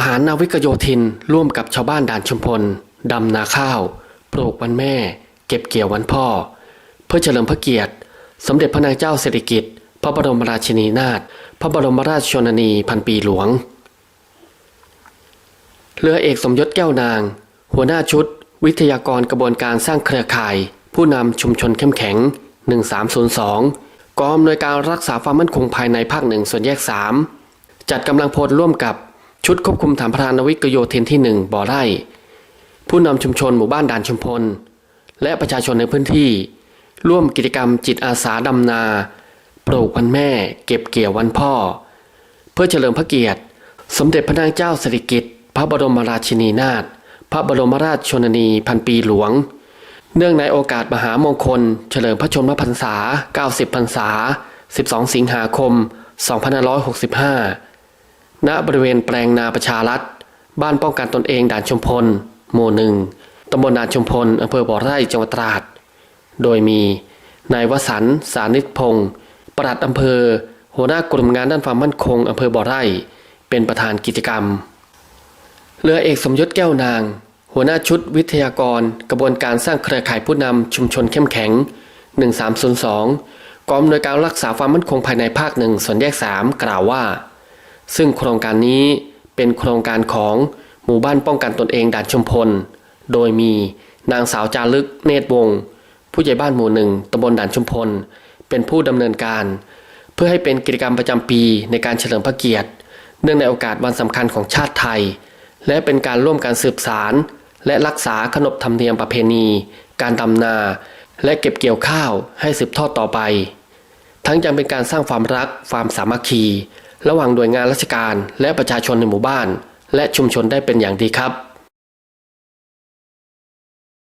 ทหารนาวิกโยธินร่วมกับชาวบ้านด่านชุมพลดำนาข้าว ปลูกวันแม่ เก็บเกี่ยววันพ่อ เพื่อเฉลิมพระเกียรติ สมเด็จพระนางเจ้าสิริกิติ์พระบรมราชินีนาถพระบรมราชชนนีพันปีหลวง เรือเอกสมยศแก้วนาง หัวหน้าชุด วิทยากรกระบวนการสร้างเครือข่าย ผู้นำชุมชนเข้มแข็ง 1302กองอำนวยการรักษาความมั่นคงภายในภาคหนึ่งส่วนแยก 3 จัดกำลังพลร่วมกับ ชุดควบคุมฐานพรานวิกโยธินที่ 1 บ่อไร่ ผู้นำชุมชนหมู่บ้านด่านชุมพล และประชาชนในพื้นที่ ร่วมกิจกรรมจิตอาสาดำนา ปลูกวันแม่ เก็บเกี่ยววันพ่อ เพื่อเฉลิมพระเกียรติ สมเด็จพระนางเจ้าสิริกิติ์พระบรมราชินีนาถพระบรมราชชนนีพันปีหลวง เนื่องในโอกาสมหามงคล เฉลิมพระชนมพรรษา 90 พรรษา 12 สิงหาคม 2565 ณบริเวณแปลงนาประชารัฐ บ้านป้องกันตนเองด่านชุมพล หมู่หนึ่งตำบลด่านชุมพลอำเภอบ่อไร่จังหวัดตราด โดยมีนายวสันสานิตพงศ์ปลัดอำเภอ หัวหน้ากลุ่มงานด้านความมั่นคงอำเภอบ่อไร่ เป็นประธานกิจกรรม เรือเอกสมยศแก้วนาง หัวหน้าชุดวิทยากร กระบวนการสร้างเครือข่ายผู้นำชุมชนเข้มแข็ง 1302กองอำนวยการรักษาความมั่นคงภายในภาคหนึ่งส่วนแยก 3 กล่าวว่า ซึ่งโครงการนี้เป็นโครงการของหมู่บ้านป้องกันตนเองด่านชุมพล โดยมีนางสาวจารึกเนตรวงศ์ผู้ใหญ่บ้านหมู่หนึ่งตำบลด่านชุมพล เป็นผู้ดำเนินการ เพื่อให้เป็นกิจกรรมประจำปีในการเฉลิมพระเกียรติ เนื่องในโอกาสวันสำคัญของชาติไทย และเป็นการร่วมการสืบสาร และรักษาขนบธรรมเนียมประเพณี การดำนา และเก็บเกี่ยวข้าวให้สืบทอดต่อไป ทั้งยังเป็นการสร้างความรักความสามัคคี ระหว่างหน่วยงานราชการและประชาชนในหมู่บ้าน และชุมชนได้เป็นอย่างดีครับ